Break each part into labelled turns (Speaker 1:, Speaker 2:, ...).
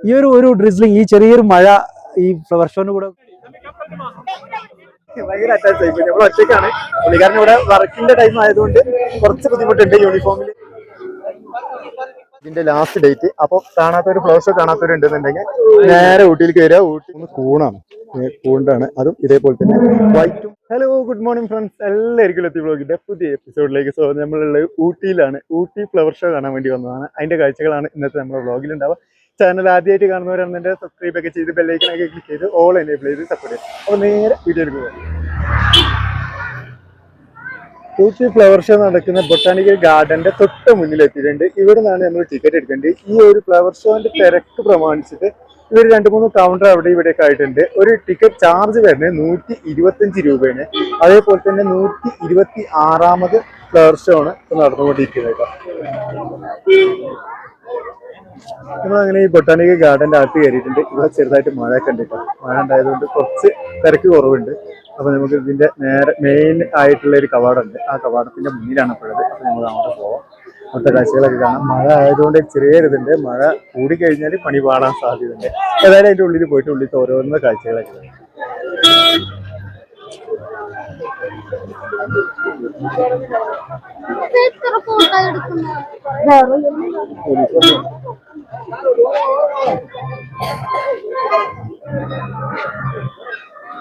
Speaker 1: ഈ ഒരു ഒരു ഡ്രിസ്ലിംഗ് ഈ ചെറിയൊരു മഴ ഈ ഫ്ലവർ കൂടെ
Speaker 2: ഭയങ്കര അറ്റാച്ച് ആയിപ്പോ. നമ്മൾ ഒറ്റയ്ക്കാണ് പുള്ളിക്കാരൻ ഇവിടെ വർക്കിന്റെ ടൈം ആയതുകൊണ്ട് കുറച്ച് ബുദ്ധിമുട്ടുണ്ട് യൂണിഫോമിൽ ഇതിന്റെ ലാസ്റ്റ് ഡേറ്റ് അപ്പൊ കാണാത്തൊരു ഫ്ലവർ ഷോ കാണാത്തവരുണ്ടെന്നുണ്ടെങ്കിൽ നേരെ ഊട്ടിയിലേക്ക് വരിക ഊട്ടി ഒന്ന് കൂണാണ്. കൂണ്ടാണ്. അതും ഇതേപോലെ തന്നെ. വൈറ്റും ഹലോ ഗുഡ് മോർണിംഗ് ഫ്രണ്ട്സ് എല്ലാവർക്കും എത്തി ബ്ലോഗിന്റെ പുതിയ എപ്പിസോഡിലേക്ക് സോ നമ്മളുള്ള ഊട്ടിയിലാണ്. ഊട്ടി ഫ്ലവർ ഷോ കാണാൻ വേണ്ടി വന്നതാണ്. അതിന്റെ കാഴ്ചകളാണ് ഇന്നത്തെ നമ്മുടെ ബ്ലോഗിൽ ഉണ്ടാവുക. ചാനൽ ആദ്യമായിട്ട് കാണുന്നവരാണെന്നുണ്ടെങ്കിൽ സബ്സ്ക്രൈബ് ഒക്കെ ചെയ്ത് ബെല്ലൈക്കനൊക്കെ ക്ലിക്ക് ചെയ്ത് ഓൾ എനേബിൾ ചെയ്ത് സപ്പോർട്ട് ചെയ്യും അപ്പോൾ നേരെ വീഡിയോയിലേക്ക് പോകാം ഊട്ടി ഫ്ലവർ ഷോ നടക്കുന്ന ബൊട്ടാണിക്കൽ ഗാർഡന്റെ തൊട്ട് മുന്നിൽ എത്തിയിട്ടുണ്ട്. ഇവിടെ നിന്നാണ് നമ്മൾ ടിക്കറ്റ് എടുക്കേണ്ടത്. ഈ ഒരു ഫ്ലവർ ഷോന്റെ തിരക്ക് പ്രമാണിച്ചിട്ട് ഇവർ രണ്ട് മൂന്ന് കൗണ്ടർ അവിടെ ഇവിടെയൊക്കെ ആയിട്ടുണ്ട്. ഒരു ടിക്കറ്റ് ചാർജ് വരുന്നത് നൂറ്റി ഇരുപത്തഞ്ച് രൂപയാണ്. അതേപോലെ തന്നെ നൂറ്റി ഇരുപത്തി ആറാമത് ഫ്ലവർ ഷോ ആണ് ഇപ്പൊ നടന്നുകൊണ്ടിരിക്കുന്നത് നമ്മളങ്ങനെ ഈ ബൊട്ടാണിക്കൽ ഗാർഡന്റെ അകത്ത് കയറിയിട്ടുണ്ട്. ഇവിടെ ചെറുതായിട്ട് മഴ കണ്ടിട്ടുണ്ട് മഴ ഉണ്ടായതുകൊണ്ട് കുറച്ച് തിരക്ക് കുറവുണ്ട്. അപ്പൊ നമുക്ക് ഇതിന്റെ നേരെ മെയിൻ ആയിട്ടുള്ള ഒരു കവാടമുണ്ട്. ആ കവാടത്തിന്റെ മുന്നിലാണ് ഇപ്പോഴത് അപ്പൊ നമ്മൾ അങ്ങോട്ട് പോവാം. അവിടുത്തെ കാഴ്ചകളൊക്കെ കാണാം. മഴ ആയതുകൊണ്ട് ചെറിയ ഇതുണ്ട് മഴ കൂടിക്കഴിഞ്ഞാൽ പണി പാടാൻ സാധ്യതയുണ്ട്. ഏതായാലും അതിന്റെ ഉള്ളിൽ പോയിട്ട് ഉള്ളിൽ ഓരോന്ന് കാഴ്ചകളൊക്കെ കാണാം.
Speaker 3: ഫോട്ടോ എടുക്കുന്നു?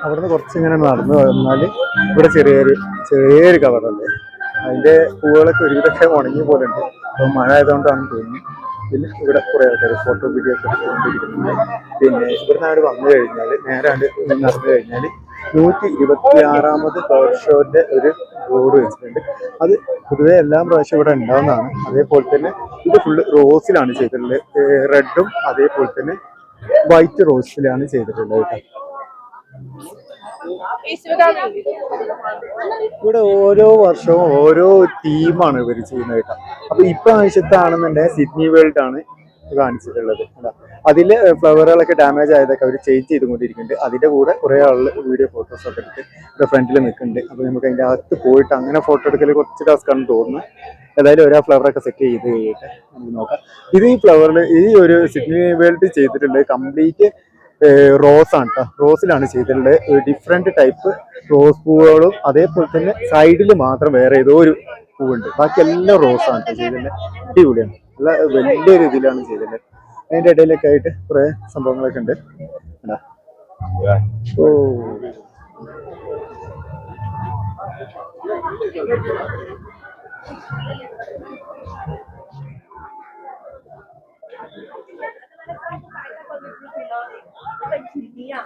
Speaker 2: അവിടുന്ന് കുറച്ച് ഇങ്ങനെ നടന്നു. വന്നാൽ ഇവിടെ ചെറിയൊരു ചെറിയൊരു കവറുണ്ട്. അതിന്റെ പൂവുകളൊക്കെ ഒരുവിധമൊക്കെ ഉണങ്ങി പോലെ ഉണ്ട് അപ്പോൾ മഴ ആയതുകൊണ്ടാണ് തോന്നുന്നു. പിന്നെ ഇവിടെ കുറേ ആൾക്കാർ ഫോട്ടോ വീഡിയോ ഒക്കെ എടുത്തുകൊണ്ടിരിക്കുന്നുണ്ട് പിന്നെ ഇവിടുന്ന് അവർ വന്നു കഴിഞ്ഞാൽ നേരാണ്ട് നടന്നു കഴിഞ്ഞാൽ നൂറ്റി ഇരുപത്തി ആറാമത് ഫ്ലവർ ഷോന്റെ ഒരു റോഡ് വെച്ചിട്ടുണ്ട്. അത് പൊതുവെ എല്ലാ പ്രാവശ്യം ഇവിടെ ഉണ്ടാവുന്നതാണ്. അതേപോലെ തന്നെ ഇത് ഫുള്ള് റോസിലാണ് ചെയ്തിട്ടുള്ളത്. റെഡും അതേപോലെ തന്നെ വൈറ്റ് റോസിലാണ് ചെയ്തിട്ടുള്ളത് കേട്ടോ. ഇവിടെ ഓരോ വർഷവും ഓരോ തീമാണ് ഇവർ ചെയ്യുന്നത് കേട്ടോ. അപ്പൊ ഇപ്രാവശ്യത്താണെന്നുണ്ടെങ്കിൽ സിഡ്നി വേൾഡ് ആണ് കാണിച്ചിട്ടുള്ളത്. അതിൽ ഫ്ലവറുകളൊക്കെ ഡാമേജ് ആയതൊക്കെ അവർ ചേഞ്ച് ചെയ്തുകൊണ്ടിരിക്കുന്നുണ്ട്. അതിന്റെ കൂടെ കുറെ ആൾ വീഡിയോ ഫോട്ടോസ് ഒക്കെ എടുത്ത് ഇവിടെ ഫ്രണ്ടിൽ നിൽക്കുന്നുണ്ട്. അപ്പൊ നമുക്ക് അതിന്റെ അകത്ത് പോയിട്ട് അങ്ങനെ ഫോട്ടോ എടുക്കൽ കുറച്ച് ടാസ്ക് ആണെന്ന് തോന്നുന്നു. ഏതായാലും ഓരോ ഫ്ലവറൊക്കെ സെറ്റ് ചെയ്ത് കഴിഞ്ഞിട്ട് നമുക്ക് നോക്കാം. ഇത് ഈ ഫ്ലവറിൽ ഈ ഒരു സിഡ്നി വേൾഡ് ചെയ്തിട്ടുണ്ട്. കംപ്ലീറ്റ് റോസ് ആണ് കേട്ടോ റോസിലാണ് ചെയ്തിട്ടുള്ളത്. ഡിഫറെന്റ് ടൈപ്പ് റോസ് പൂവുകളും അതേപോലെ തന്നെ സൈഡിൽ മാത്രം വേറെ ഏതോ ഒരു പൂവുണ്ട്. ബാക്കി എല്ലാം റോസ് ആണ് കേട്ടോ ചെയ്തിട്ടുള്ളത്. അടിപൊളിയാണ്. നല്ല വലിയൊരു ഇതിലാണ് ചെയ്തിട്ടുള്ളത്. അതിന്റെ ഇടയിലൊക്കെ ആയിട്ട് കുറേ സംഭവങ്ങളൊക്കെ ഉണ്ട്. കണ്ടോ?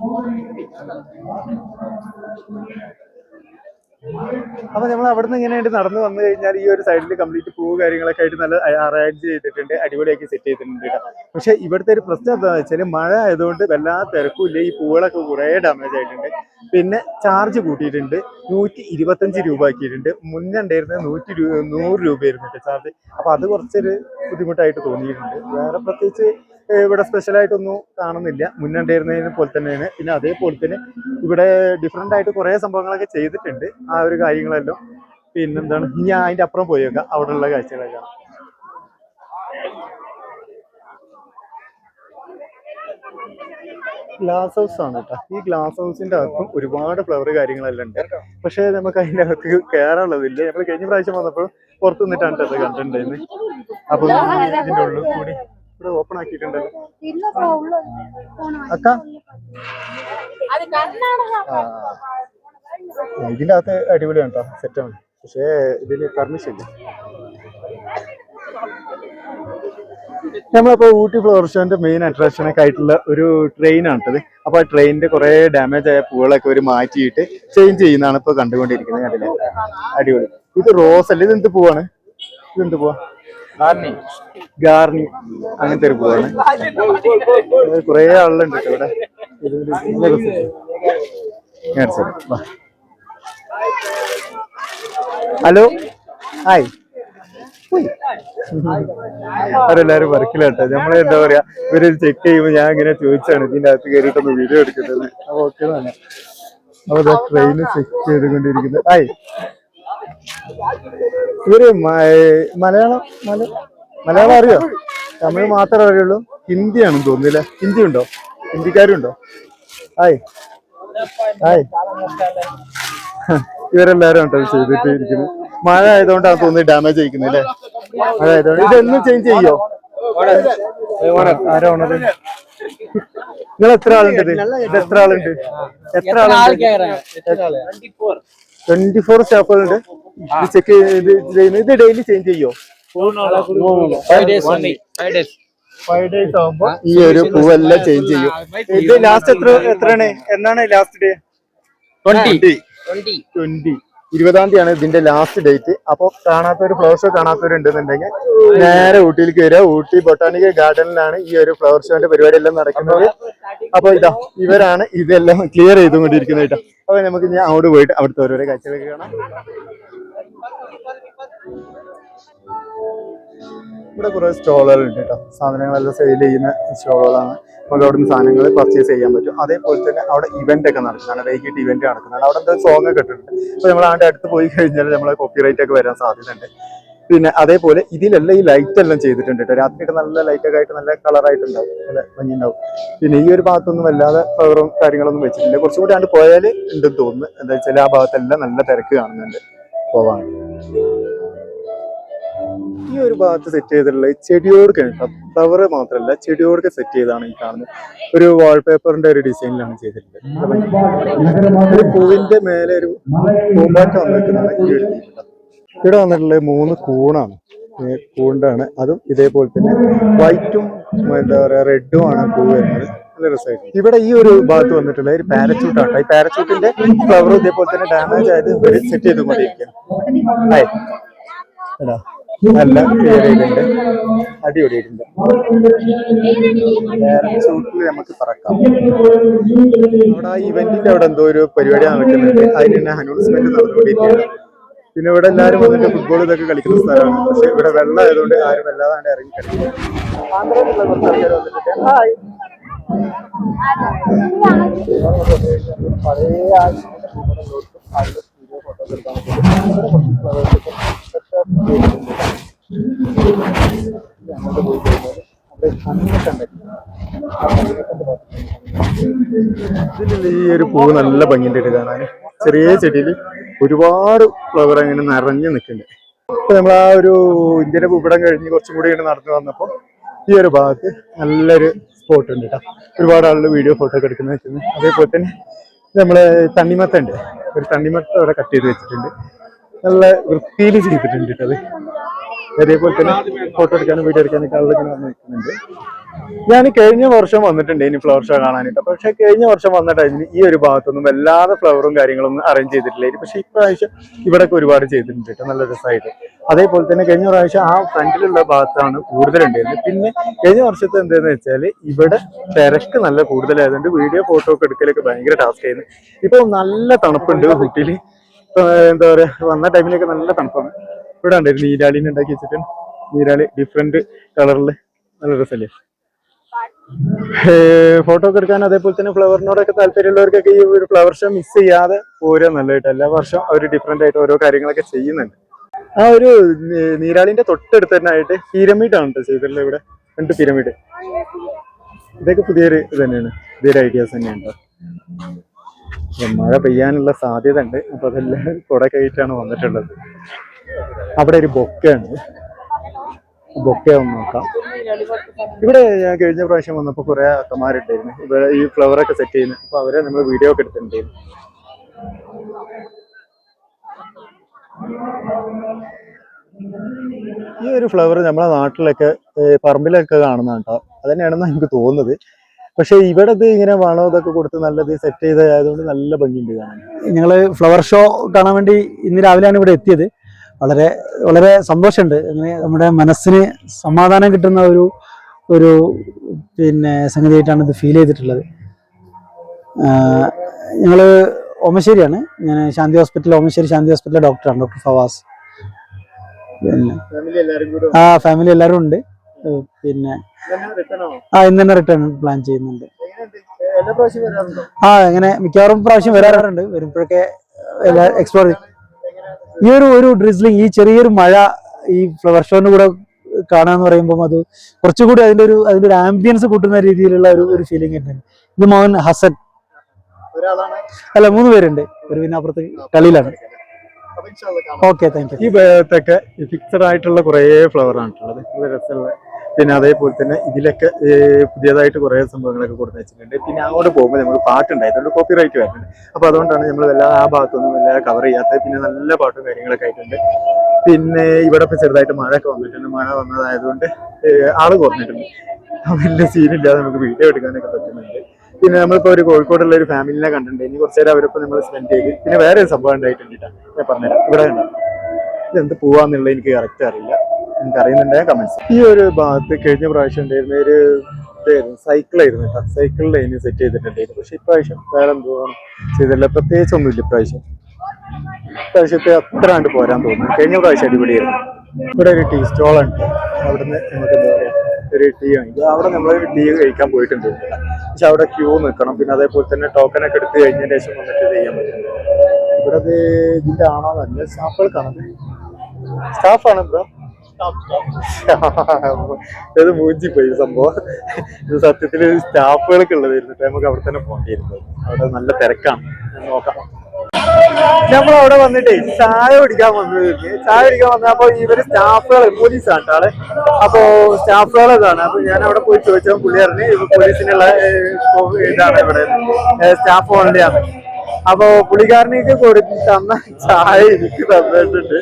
Speaker 2: ഓ അപ്പൊ നമ്മൾ അവിടുന്ന് ഇങ്ങനെയായിട്ട് നടന്നു വന്നു കഴിഞ്ഞാൽ ഈ ഒരു സൈഡിൽ കംപ്ലീറ്റ് പൂവ് കാര്യങ്ങളൊക്കെ ആയിട്ട് നല്ല അറേഞ്ച് ചെയ്തിട്ടുണ്ട് അടിപൊളിയാക്കി സെറ്റ് ചെയ്തിട്ടുണ്ട് കേട്ടോ പക്ഷെ ഇവിടുത്തെ ഒരു പ്രശ്നം എന്താണെന്ന് വെച്ചാൽ മഴ ആയതുകൊണ്ട് വല്ലാതെ തിരക്കില്ല ഈ പൂവുകളൊക്കെ കുറേ ഡാമേജ് ആയിട്ടുണ്ട്. പിന്നെ ചാർജ് കൂട്ടിയിട്ടുണ്ട്. നൂറ്റി ഇരുപത്തഞ്ച് രൂപ ആക്കിയിട്ടുണ്ട്. മുന്നേ ഉണ്ടായിരുന്നത് നൂറ്റി നൂറ് രൂപയായിരുന്നു ചാർജ് അപ്പൊ അത് കുറച്ചൊരു ബുദ്ധിമുട്ടായിട്ട് തോന്നിയിട്ടുണ്ട്. വേറെ പ്രത്യേകിച്ച് ഇവിടെ സ്പെഷ്യൽ ആയിട്ടൊന്നും കാണുന്നില്ല. മുന്നേ ഉണ്ടായിരുന്നതിനെ പോലെ തന്നെയാണ്. പിന്നെ അതേപോലെ തന്നെ ഇവിടെ ഡിഫറെന്റ് ആയിട്ട് കുറേ സംഭവങ്ങളൊക്കെ ചെയ്തിട്ടുണ്ട്. ആ ഒരു കാര്യങ്ങളെല്ലാം. പിന്നെന്താണ്? ഇനി അതിന്റെ അപ്പുറം പോയി നോക്കാം അവിടെയുള്ള കാഴ്ചകളൊക്കെ. ഗ്ലാസ് ഹൗസ് ആണ് കേട്ടോ. ഈ ഗ്ലാസ് ഹൗസിന്റെ അകത്തും ഒരുപാട് ഫ്ലവർ കാര്യങ്ങളെല്ലാം ഉണ്ട്. പക്ഷേ നമുക്ക് അതിന്റെ അകത്ത് കയറാനുള്ളതില്ല നമ്മൾ കഴിഞ്ഞ പ്രാവശ്യം വന്നപ്പോൾ പുറത്തു നിന്നിട്ടാണ് കേട്ടോ ഇത് കണ്ടിട്ടുണ്ടായിരുന്നത്. അപ്പൊ ഇതിന്റെ ഉള്ളിൽ കൂടി ഇവിടെ ഓപ്പൺ ആക്കിയിട്ടുണ്ടല്ലോ. അക്ക? ആ. ഇതിന്റെ അകത്ത് അടിപൊളിയാണ് കേട്ടോ സെറ്റാണ് പക്ഷേ ഇതിന് പെർമിഷൻ ഇല്ല. നമ്മളിപ്പോ ഊട്ടി ഫ്ലവർ ഷോന്റെ മെയിൻ അട്രാക്ഷൻ ഒക്കെ ആയിട്ടുള്ള ഒരു ട്രെയിൻ ആണിട്ടത് അപ്പൊ ആ ട്രെയിനിന്റെ കുറെ ഡാമേജ് ആയ പൂവുകളൊക്കെ ഒരു മാറ്റിയിട്ട് ചേഞ്ച് ചെയ്യുന്നതാണ് ഇപ്പൊ കണ്ടുകൊണ്ടിരിക്കുന്നത്. കണ്ടില്ലേ? അടിപൊളി. ഇത് റോസ് അല്ലേ? ഇത് എന്ത് പൂവാണ്? ഇത് എന്ത് പൂവാ? ഗാർണി. അങ്ങനത്തെ ഒരു പൂവാണ്. കുറെ ആളുണ്ട് ഇവിടെ. ഹലോ? ഹായ്. അവരെല്ലാരും വർക്കിലാട്ടെ നമ്മളെ എന്താ പറയാ ഇവർ ചെക്ക് ചെയ്യുമ്പോ ഞാൻ ഇങ്ങനെ ചോദിച്ചാണ് ഇതിന്റെ അകത്ത് കയറിയിട്ടൊന്ന് വീഡിയോ എടുക്കുന്നത്. അപ്പൊ ഓക്കെ ട്രെയിന് ചെക്ക് ചെയ്തുകൊണ്ടിരിക്കുന്നത്. ഹായ്. ഇവർ മലയാളം മല- മലയാളം അറിയോ? തമിഴ് മാത്രമേ അറിയുള്ളൂ. ഹിന്ദിയാണെന്ന് തോന്നുന്നില്ല ഹിന്ദി ഉണ്ടോ? ഹിന്ദിക്കാരുണ്ടോ? ഹായ്. ഹായ്. ഇവരെല്ലാരും ഉണ്ടോ ചെയ്തിട്ട് ഇരിക്കുന്നത് മഴ ആയതുകൊണ്ടാണ് തോന്നുന്നത് ഡാമേജ് അയക്കുന്നില്ലേ മഴ ആയതുകൊണ്ട്. ഇതെന്നും ചേഞ്ച് ചെയ്യോ? ആരാ ഓണർ നിങ്ങൾ എത്ര ആളുണ്ട് ഇത്? ഇത് എത്ര ആളുണ്ട്? എത്ര ആളുണ്ട്? ട്വന്റി ഫോർ സ്റ്റാഫുകളുണ്ട് ഇത് ചെക്ക് ഇത് ചെയ്യുന്നത് ഇത് ഡെയിലി ചേഞ്ച് ചെയ്യോ. ഫൈവ് ഡേയ്സ് ആവുമ്പോ ഈ ഒരു പൂവെല്ലാം ചേഞ്ച് ചെയ്യും. ഇത് ലാസ്റ്റ് എത്ര എത്രയാണ്? എന്നാണ് ലാസ്റ്റ് ഡേ. ട്വന്റി ട്വന്റി ഇരുപതാം തീയതിയാണ് ഇതിന്റെ ലാസ്റ്റ് ഡേറ്റ് അപ്പൊ കാണാത്തൊരു ഫ്ലവർ ഷോ കാണാത്തവരുണ്ടെന്നുണ്ടെങ്കിൽ നേരെ ഊട്ടിയിലേക്ക് വരിക. ഊട്ടി ബൊട്ടാണിക്കൽ ഗാർഡനിലാണ് ഈ ഒരു ഫ്ലവർ ഷോന്റെ പരിപാടി എല്ലാം നടക്കുന്നത്. അപ്പൊ ഇതാ ഇവരാണ് ഇതെല്ലാം ക്ലിയർ ചെയ്തുകൊണ്ടിരിക്കുന്നത് കേട്ടോ. അപ്പൊ നമുക്ക് ഞാൻ അങ്ങോട്ട് പോയിട്ട് അവിടുത്തെ ഓരോരോ കാഴ്ചകളൊക്കെ കാണാം. ഇവിടെ കുറെ സ്റ്റോളുകൾ ഉണ്ട് കേട്ടോ. സാധനങ്ങളെല്ലാം സെയിൽ ചെയ്യുന്ന സ്റ്റോളുകളാണ്. നമുക്ക് അവിടുന്ന് സാധനങ്ങൾ പർച്ചേസ് ചെയ്യാൻ പറ്റും. അതേപോലെ തന്നെ അവിടെ ഇവന്റ് ഒക്കെ നടക്കുന്നതാണ് വൈകിട്ട് ഇവന്റ് നടക്കുന്നതാണ് അവിടെ എന്താ സോങ് ഒക്കെ ഇട്ടിട്ടുണ്ട്. അപ്പൊ നമ്മൾ അവിടെ അടുത്ത് പോയി കഴിഞ്ഞാൽ നമ്മളെ കോപ്പി റൈറ്റ് ഒക്കെ വരാൻ സാധ്യതയുണ്ട്. പിന്നെ അതേപോലെ ഇതിലെല്ലാം ഈ ലൈറ്റ് എല്ലാം ചെയ്തിട്ടുണ്ട് കേട്ടോ. രാത്രിയൊക്കെ നല്ല ലൈറ്റൊക്കെ ആയിട്ട് നല്ല കളറായിട്ടുണ്ടാവും. നല്ല ഭംഗിയുണ്ടാവും. പിന്നെ ഈ ഒരു ഭാഗത്തൊന്നും വല്ലാതെ ഫ്ലവറും കാര്യങ്ങളൊന്നും വെച്ചിട്ടില്ല. കുറച്ചും കൂടി ആണ്ട് പോയാൽ ഉണ്ടെന്ന് തോന്നുന്നു. എന്താ വെച്ചാൽ ആ ഭാഗത്തെല്ലാം നല്ല തിരക്ക് കാണുന്നുണ്ട്. പോവാണ്. ഈ ഒരു ഭാഗത്ത് സെറ്റ് ചെയ്തിട്ടുള്ള ചെടിയോട് ഫ്ലവർ മാത്രമല്ല ചെടിയോട് സെറ്റ് ചെയ്താണ് ഈ കാണുന്നത്. ഒരു വാൾപേപ്പറിന്റെ ഒരു ഡിസൈനിലാണ് ചെയ്തിട്ടുള്ളത്. ഒരു പൂവിന്റെ മേലെ ഒരു പൂമ്പാറ്റ വന്നിരിക്കുന്നതാണ് ഈ ഒരു. ഇവിടെ വന്നിട്ടുള്ളത് മൂന്ന് കൂണാണ്. കൂണ്ടാണ്. അതും ഇതേപോലെ തന്നെ വൈറ്റും എന്താ പറയാ റെഡും ആണ് പൂ വരുന്നത്. നല്ല ഇവിടെ ഈ ഒരു ഭാഗത്ത് വന്നിട്ടുള്ള ഒരു പാരച്യൂട്ടാണ് ഈ പാരച്ചൂട്ടിന്റെ ഫ്ലവർ ഇതേപോലെ തന്നെ ഡാമേജ് ആയത് ഇവർ സെറ്റ് ചെയ്തുകൊണ്ടിരിക്കുകയാണ് നല്ല ക്ലിയർ ചെയ്തിട്ടുണ്ട് അടിപൊളിയായിട്ടുണ്ട്. പാരച്യൂട്ടിൽ നമുക്ക് പറക്കാം. അവിടെ ആ ഇവന്റിന്റെ അവിടെ എന്തോ ഒരു പരിപാടി നടക്കുന്നുണ്ട് അതിന് അനൗൺസ്മെന്റ് നടന്നുകൊണ്ടിരിക്കുകയാണ്. പിന്നെ ഇവിടെ എല്ലാവരും വന്നിട്ട് ഫുട്ബോൾ ഇതൊക്കെ കളിക്കുന്ന സ്ഥലമാണ്. പക്ഷെ ഇവിടെ വെള്ളം ആയതുകൊണ്ട് ആരും വല്ലാതാണ്ട് ഇറങ്ങി കളിക്കുന്നത് ഈ ഒരു പൂവ് നല്ല ഭംഗിയുണ്ട് ഇത് കാണാൻ ചെറിയ ചെടിയിൽ ഒരുപാട് ഫ്ലവർ അങ്ങനെ നിറഞ്ഞു നിൽക്കുന്നുണ്ട്. ഇപ്പൊ നമ്മൾ ആ ഒരു ഇന്ത്യയുടെ ഭൂപടം കഴിഞ്ഞ് കുറച്ചും കൂടി ഇങ്ങനെ നടന്നു വന്നപ്പോൾ ഈ ഒരു ഭാഗത്ത് നല്ലൊരു സ്പോട്ട് ഉണ്ട് കേട്ടോ. ഒരുപാട് ആളുകൾ വീഡിയോ ഫോട്ടോ ഒക്കെ എടുക്കുന്ന വെച്ചിരുന്നു അതേപോലെ തന്നെ നമ്മൾ തണ്ണിമത്ത ഉണ്ട്. ഒരു തണ്ണിമത്ത അവിടെ കട്ട് ചെയ്ത് വെച്ചിട്ടുണ്ട്. നല്ല വൃത്തിയിൽ ചെയ്തിട്ടുണ്ട് കേട്ടോ അത്. അതേപോലെ തന്നെ ഫോട്ടോ എടുക്കാനും വീഡിയോ എടുക്കാനൊക്കെ ആളുകൾ ഇങ്ങനെ വന്ന് നിൽക്കുന്നുണ്ട്. ഞാൻ കഴിഞ്ഞ വർഷം വന്നിട്ടുണ്ട് ഇനി ഫ്ലവർ ഷോ കാണാനായിട്ട്. പക്ഷെ കഴിഞ്ഞ വർഷം വന്ന ടൈമിൽ ഈ ഒരു ഭാഗത്തൊന്നും വല്ലാതെ ഫ്ലവറും കാര്യങ്ങളൊന്നും അറേഞ്ച് ചെയ്തിട്ടില്ല. പക്ഷെ ഇപ്രാവശ്യം ഇവിടെയൊക്കെ ഒരുപാട് ചെയ്തിട്ടുണ്ട് നല്ല രസമായിട്ട്. അതേപോലെ തന്നെ കഴിഞ്ഞ പ്രാവശ്യം ആ ഫ്രണ്ടിലുള്ള ഭാഗത്താണ് കൂടുതലുണ്ടായിരുന്നത് പിന്നെ കഴിഞ്ഞ വർഷത്തെ എന്താന്ന് വെച്ചാൽ ഇവിടെ തിരക്ക് നല്ല കൂടുതലായതുകൊണ്ട് വീഡിയോ ഫോട്ടോ ഒക്കെ എടുക്കലൊക്കെ ഭയങ്കര ടാസ്ക് ആയിരുന്നു. ഇപ്പൊ നല്ല തണുപ്പുണ്ട് ഊട്ടിയിൽ എന്താ പറയാ വന്ന ടൈമിലൊക്കെ നല്ല തണുപ്പാണ്. ഇവിടെ ഉണ്ടായിരുന്നു നീരാളിനെ ഉണ്ടാക്കി വെച്ചിട്ട്. നീരാളി ഡിഫറെന്റ് കളറിൽ നല്ല രസമല്ലേ? ഫോട്ടോ ഒക്കെ എടുക്കാൻ അതേപോലെ തന്നെ ഫ്ലവറിനോടൊക്കെ താല്പര്യമുള്ളവർക്കൊക്കെ ഈ ഒരു ഫ്ലവർ ഷോ മിസ് ചെയ്യാതെ പോരാ നല്ലതായിട്ട്. എല്ലാ വർഷവും അവർ ഡിഫറെന്റ് ആയിട്ട് ഓരോ കാര്യങ്ങളൊക്കെ ചെയ്യുന്നുണ്ട്. ആ ഒരു നീരാളിന്റെ തൊട്ടടുത്ത് തന്നെ ആയിട്ട് പിരമിഡ് ആണ് കേട്ടോ ചെയ്തിട്ടുള്ളത് ഇവിടെ. രണ്ട് പിരമിഡ് ഇതൊക്കെ പുതിയൊരു ഇത് തന്നെയാണ്. പുതിയൊരു ഐഡിയാസ് തന്നെയാണ് മഴ പെയ്യാനുള്ള സാധ്യത ഉണ്ട് അപ്പൊ അതെല്ലാം കുട വന്നിട്ടുള്ളത്. അവിടെ ഒരു ബൊക്കയുണ്ട് ബൊക്കെ ഒന്ന് നോക്കാം. ഇവിടെ ഞാൻ കഴിഞ്ഞ പ്രാവശ്യം വന്നപ്പോൾ കുറെ അക്കമാരുണ്ടായിരുന്നു ഇവിടെ ഈ ഫ്ലവർ ഒക്കെ സെറ്റ് ചെയ്യുന്നു അപ്പൊ അവരെ നമ്മൾ വീഡിയോ ഒക്കെ എടുത്തിട്ടുണ്ടായിരുന്നു. ഈ ഒരു ഫ്ലവർ നമ്മളെ നാട്ടിലൊക്കെ പറമ്പിലൊക്കെ കാണുന്ന കേട്ടോ. അതന്നെയാണെന്നാണ് എനിക്ക് തോന്നുന്നത്. പക്ഷെ ഇവിടെ ഇത് ഇങ്ങനെ വളം ഇതൊക്കെ കൊടുത്ത് നല്ലത് സെറ്റ് ചെയ്തതായതുകൊണ്ട് നല്ല ഭംഗിയുണ്ട് കാണാൻ.
Speaker 1: ഞങ്ങൾ ഫ്ലവർ ഷോ കാണാൻ വേണ്ടി ഇന്ന് രാവിലെയാണ് ഇവിടെ എത്തിയത്. വളരെ വളരെ സന്തോഷമുണ്ട്. അങ്ങനെ നമ്മുടെ മനസ്സിന് സമാധാനം കിട്ടുന്ന ഒരു ഒരു പിന്നെ സംഗതിയായിട്ടാണ് ഇത് ഫീൽ ചെയ്തിട്ടുള്ളത്. ഞങ്ങൾ ഓമശ്ശേരിയാണ്. ഞാൻ ശാന്തി ഹോസ്പിറ്റൽ ഓമശ്ശേരി ശാന്തി ഹോസ്പിറ്റലിലെ ഡോക്ടറാണ് ഡോക്ടർ ഫവാസ്. പിന്നെ ആ ഫാമിലി എല്ലാവരും ഉണ്ട്. പിന്നെ ആ ഇന്ന് തന്നെ റിട്ടേൺ പ്ലാൻ ചെയ്യുന്നുണ്ട്. ആ അങ്ങനെ മിക്കവാറും പ്രാവശ്യം വരാറുണ്ട്. വരുമ്പോഴൊക്കെ എക്സ്പ്ലോർ ഈ ഒരു ഒരു ഡ്രിസ്ലിംഗ് ഈ ചെറിയൊരു മഴ ഈ ഫ്ലവർ ഷോന്റെ കൂടെ കാണാന്ന് പറയുമ്പോൾ അത് കുറച്ചുകൂടി അതിന്റെ ഒരു അതിന്റെ ഒരു ആംബിയൻസ് കൂട്ടുന്ന രീതിയിലുള്ള ഒരു ഒരു ഫീലിംഗ് ഉണ്ട് ഇത് മോഹൻ ഹസൻ.
Speaker 2: ഒരാളാണ്.
Speaker 1: അല്ല മൂന്ന് പേരുണ്ട്. ഒരു പിന്നെ അപ്പുറത്ത് കളിയിലാണ്. ഓക്കെ താങ്ക് യു
Speaker 2: ഈ ഭാഗത്തൊക്കെ ഫിക്സഡ് ആയിട്ടുള്ള കുറേ ഫ്ലവർ ആണ് ഉള്ളത് രസമുള്ള പിന്നെ അതേപോലെ തന്നെ ഇതിലൊക്കെ പുതിയതായിട്ട് കുറേ സംഭവങ്ങളൊക്കെ കൊടുത്തു വെച്ചിട്ടുണ്ട്. പിന്നെ അങ്ങോട്ട് പോകുമ്പോൾ നമുക്ക് പാട്ടുണ്ടായി. അതുകൊണ്ട് കോപ്പി റൈറ്റ് വരുന്നുണ്ട്. അപ്പൊ അതുകൊണ്ടാണ് നമ്മൾ വല്ലാതെ ആ ഭാഗത്തൊന്നും വല്ലാതെ കവർ ചെയ്യാത്തത് പിന്നെ നല്ല പാട്ടും കാര്യങ്ങളൊക്കെ ആയിട്ടുണ്ട്. പിന്നെ ഇവിടെ ഇപ്പൊ ചെറുതായിട്ട് മഴയൊക്കെ വന്നിട്ടുണ്ട്. മഴ വന്നതായതുകൊണ്ട് ആൾ കുറഞ്ഞിട്ടുണ്ട്. വലിയ സീനില്ലാതെ നമുക്ക് വീഡിയോ എടുക്കാനൊക്കെ പറ്റുന്നുണ്ട്. പിന്നെ നമ്മളിപ്പോ ഒരു കോഴിക്കോടുള്ള ഒരു ഫാമിലിനെ കണ്ടിട്ടുണ്ട്. ഇനി കുറച്ചു നേരം അവരൊപ്പം നമ്മൾ സ്പെൻഡ് ചെയ്ത് പിന്നെ വേറെ ഒരു സംഭവം ഉണ്ടായിട്ടുണ്ട് ഞാൻ പറഞ്ഞുതരാം. ഇവിടെ കണ്ടോ? ഇതെന്ത് പോവാന്നുള്ളത് എനിക്ക് കറക്റ്റ് അറിയില്ല. കമന്റ്സ് ഈ ഒരു ഭാഗത്ത് കഴിഞ്ഞ പ്രാവശ്യം ഉണ്ടായിരുന്ന ഒരു ഇതായിരുന്നു സൈക്കിളായിരുന്നു സൈക്കിളിൽ അതിന് സെറ്റ് ചെയ്തിട്ടുണ്ടായിരുന്നു. പക്ഷെ ഇപ്രാവശ്യം വേറെ എന്തോ ചെയ്തില്ല പ്രത്യേകിച്ച് ഒന്നുമില്ല ഇപ്രാവശ്യം. ഇപ്രാവശ്യത്തെ അത്ര കണ്ട് പോരാൻ തോന്നുന്നു കഴിഞ്ഞ പ്രാവശ്യം അടിപൊളിയായിരുന്നു. ഇവിടെ ഒരു ടീ സ്റ്റോൾ ഉണ്ട് അവിടുന്ന് നമുക്ക് എന്താ പറയുക ഒരു ടീ വാങ്ങി അവിടെ നമ്മൾ ടീ കഴിക്കാൻ പോയിട്ടുണ്ട്. പക്ഷെ അവിടെ ക്യൂ നിൽക്കണം. പിന്നെ അതേപോലെ തന്നെ ടോക്കൺ ഒക്കെ എടുത്ത് കഴിഞ്ഞതിന് ശേഷം വന്നിട്ട് ചെയ്യാൻ പറ്റും. ഇവിടെ ഇതിന്റെ ആണോ നല്ല സ്റ്റാഫുകൾക്കാണത് സ്റ്റാഫാണ് ബ്രോ. ഇത് മൂഞ്ചി പോയി സംഭവം. ഇത് സത്യത്തിൽ സ്റ്റാഫുകളൊക്കെ ഉള്ളതായിരുന്നു നമുക്ക് അവിടെ തന്നെ പോകേണ്ടിയിരുന്നത് അവിടെ നല്ല തിരക്കാണ്. നോക്കാം. നമ്മൾ അവിടെ വന്നിട്ടേ ചായ കുടിക്കാൻ വന്നത്. ചായ കുടിക്കാൻ വന്നപ്പോ ഇവർ സ്റ്റാഫുകൾ പോലീസാണ് ആൾ. അപ്പോ സ്റ്റാഫുകൾ ഇതാണ് അപ്പൊ ഞാൻ അവിടെ പോയി ചോദിച്ചപ്പോൾ പുള്ളി പറഞ്ഞു ഇത് പോലീസിനുള്ള ഇതാണ് ഇവിടെ. സ്റ്റാഫ് ഓൺലിയാണ് അപ്പോ പുള്ളിക്കാരനേക്ക് കൊടുത്ത് തന്ന ചായ എനിക്ക് തന്നിട്ടുണ്ട്.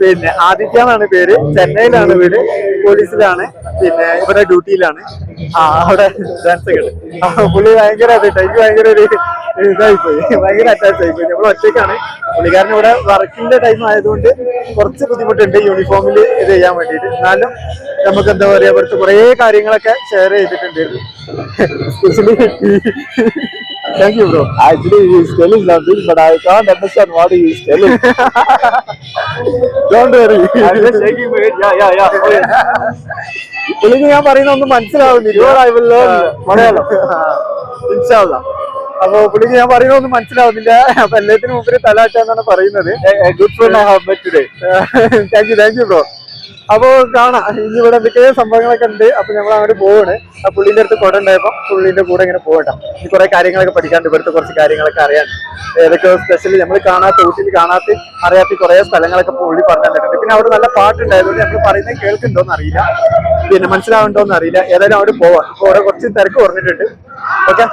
Speaker 2: പിന്നെ ആദിത്യ എന്നാണ് പേര്. ചെന്നൈയിലാണ് വീട്. പോലീസിലാണ്. പിന്നെ ഇവിടെ ഡ്യൂട്ടിയിലാണ്. ആ അവിടെ ഡാൻസ് ഒക്കെ പുള്ളി ഭയങ്കര എനിക്ക് ഭയങ്കര ഒരു ഇതായി പോയി ഭയങ്കര അറ്റാച്ച് ആയി പോയി നമ്മൾ ഒറ്റയ്ക്കാണ്. പുള്ളിക്കാരൻ ഇവിടെ വർക്കിന്റെ ടൈം ആയതുകൊണ്ട് കുറച്ച് ബുദ്ധിമുട്ടുണ്ട് യൂണിഫോമിൽ ഇത് ചെയ്യാൻ വേണ്ടിയിട്ട്. എന്നാലും നമുക്ക് എന്താ പറയാ കുറച്ച് കുറേ കാര്യങ്ങളൊക്കെ ഷെയർ ചെയ്തിട്ടുണ്ട്. Especially thank you bro
Speaker 4: Actually, he is telling something, but I can't understand what he is telling.
Speaker 2: Don't worry. പുള്ളിക്ക് ഞാൻ പറയുന്ന ഒന്നും മനസ്സിലാവുന്നില്ല മലയാളം. ഇൻഷാല്ല അപ്പൊ പുള്ളിക്ക് ഞാൻ പറയുന്ന ഒന്നും മനസ്സിലാവുന്നില്ല. അപ്പൊ എല്ലാത്തിനും മുമ്പിൽ തലാറ്റാന്നാണ് പറയുന്നത്.
Speaker 4: Good friend I have met today.
Speaker 2: Thank you thank you bro അപ്പോ കാണാം. ഇനി ഇവിടെ എന്തൊക്കെ സംഭവങ്ങളൊക്കെ ഉണ്ട്. അപ്പൊ ഞങ്ങൾ അങ്ങോട്ട് പോവാണ്. ആ പുള്ളിന്റെ അടുത്ത് കുട ഉണ്ടായപ്പോ പുള്ളിന്റെ കൂടെ ഇങ്ങനെ പോകട്ടെ ഈ കുറെ കാര്യങ്ങളൊക്കെ പഠിക്കാണ്ട് ഇവിടുത്തെ കുറച്ച് കാര്യങ്ങളൊക്കെ അറിയാൻ. ഏതൊക്കെ സ്പെഷ്യലി നമ്മൾ കാണാത്ത ഊട്ടിയിൽ കാണാത്ത അറിയാത്ത കുറെ സ്ഥലങ്ങളൊക്കെ പുള്ളി പറഞ്ഞു തന്നിട്ടുണ്ട്. പിന്നെ അവിടെ നല്ല പാട്ടുണ്ടായതുകൊണ്ട് നമ്മൾ പറയുന്നത് കേൾക്കുന്നുണ്ടോന്ന് അറിയില്ല. പിന്നെ മനസ്സിലാവുണ്ടോന്ന് അറിയില്ല. ഏതായാലും അവിടെ പോവാം. അപ്പൊ അവിടെ കുറച്ച് തിരക്ക് കുറഞ്ഞിട്ടുണ്ട്. ഓക്കെ?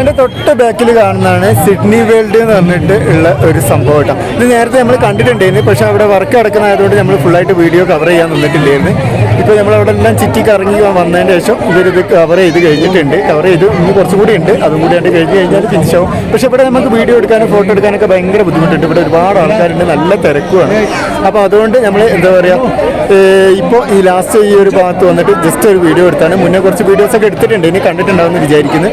Speaker 2: എന്റെ തൊട്ട് ബാക്കിൽ കാണുന്നതാണ് സിഡ്നി വേൾഡ് എന്ന് പറഞ്ഞിട്ട് ഉള്ള ഒരു സംഭവം കേട്ടോ. ഇത് നേരത്തെ നമ്മൾ കണ്ടിട്ടുണ്ടായിരുന്നു പക്ഷെ അവിടെ വർക്ക് നടക്കുന്നതായതുകൊണ്ട് നമ്മൾ ഫുള്ളായിട്ട് വീഡിയോ കവർ ചെയ്യാൻ നിന്നിട്ടില്ലായിരുന്നു. ഇപ്പോൾ നമ്മൾ അവിടെ എല്ലാം ചുറ്റി കറങ്ങി വന്നതിന് ശേഷം ഇവരിത് കവർ ചെയ്ത് കഴിഞ്ഞിട്ടുണ്ട്. കവർ ചെയ്ത് ഇനി കുറച്ചുകൂടി ഉണ്ട്. അതും കൂടി ആയിട്ട് കഴിഞ്ഞ് കഴിഞ്ഞാൽ തിരിച്ചാവും പക്ഷെ ഇവിടെ നമുക്ക് വീഡിയോ എടുക്കാനും ഫോട്ടോ എടുക്കാനൊക്കെ ഭയങ്കര ബുദ്ധിമുട്ടുണ്ട്. ഇവിടെ ഒരുപാട് ആൾക്കാരുണ്ട്. നല്ല തിരക്കുമാണ്. അപ്പോൾ അതുകൊണ്ട് നമ്മൾ എന്താ പറയുക ഇപ്പോൾ ഈ ലാസ്റ്റ് ഈ ഒരു ഭാഗത്ത് വന്നിട്ട് ജസ്റ്റ് ഒരു വീഡിയോ എടുത്താണ്. മുന്നേ കുറച്ച് വീഡിയോസ് ഒക്കെ എടുത്തിട്ടുണ്ട്. ഇനി കണ്ടിട്ടുണ്ടാവും എന്ന് വിചാരിക്കുന്നു.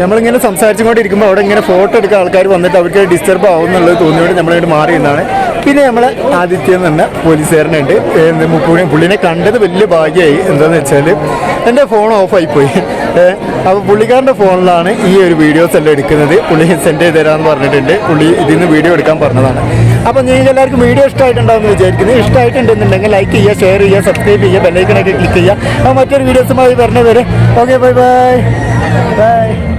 Speaker 2: നമ്മളിങ്ങനെ സംസാരിച്ചുകൊണ്ടിരിക്കുമ്പോൾ അവിടെ ഇങ്ങനെ ഫോട്ടോ എടുക്കാൻ ആൾക്കാർ വന്നിട്ട് അവർക്ക് ഡിസ്റ്റർബ് ആവും എന്നുള്ളത് തോന്നിയോണ്ട് നമ്മളിങ്ങോട്ട് മാറി നിന്നാണ്. പിന്നെ നമ്മൾ ആദിത്യ എന്ന് പോലീസുകാരനുണ്ട് പുള്ളി പുള്ളിനെ കണ്ടത് വലിയ ഭാഗ്യമായി. എന്താണെന്ന് വെച്ചാൽ എന്റെ ഫോൺ ഓഫായി പോയി അപ്പോൾ പുള്ളിക്കാരന്റെ ഫോണിലാണ് ഈ ഒരു വീഡിയോസ് എല്ലാം എടുക്കുന്നത്. പുള്ളി സെൻഡ് ചെയ്ത് തരാമെന്ന് പറഞ്ഞിട്ടുണ്ട്. പുള്ളി ഇതിൽ നിന്ന് വീഡിയോ എടുക്കാൻ പറഞ്ഞതാണ്. അപ്പോൾ നിങ്ങൾക്ക് എല്ലാവർക്കും വീഡിയോ ഇഷ്ടമായിട്ടുണ്ടാവും എന്ന് വിചാരിക്കുന്നു. ഇഷ്ടമായിട്ടുണ്ടെന്നുണ്ടെങ്കിൽ ലൈക്ക് ചെയ്യുക ഷെയർ ചെയ്യുക സബ്സ്ക്രൈബ് ചെയ്യുക ബെല്ലൈക്കണൊക്കെ ക്ലിക്ക് ചെയ്യുക. അപ്പോൾ മറ്റൊരു വീഡിയോസുമായി വരണവരെ ഓക്കെ ബൈ ബൈ ബൈ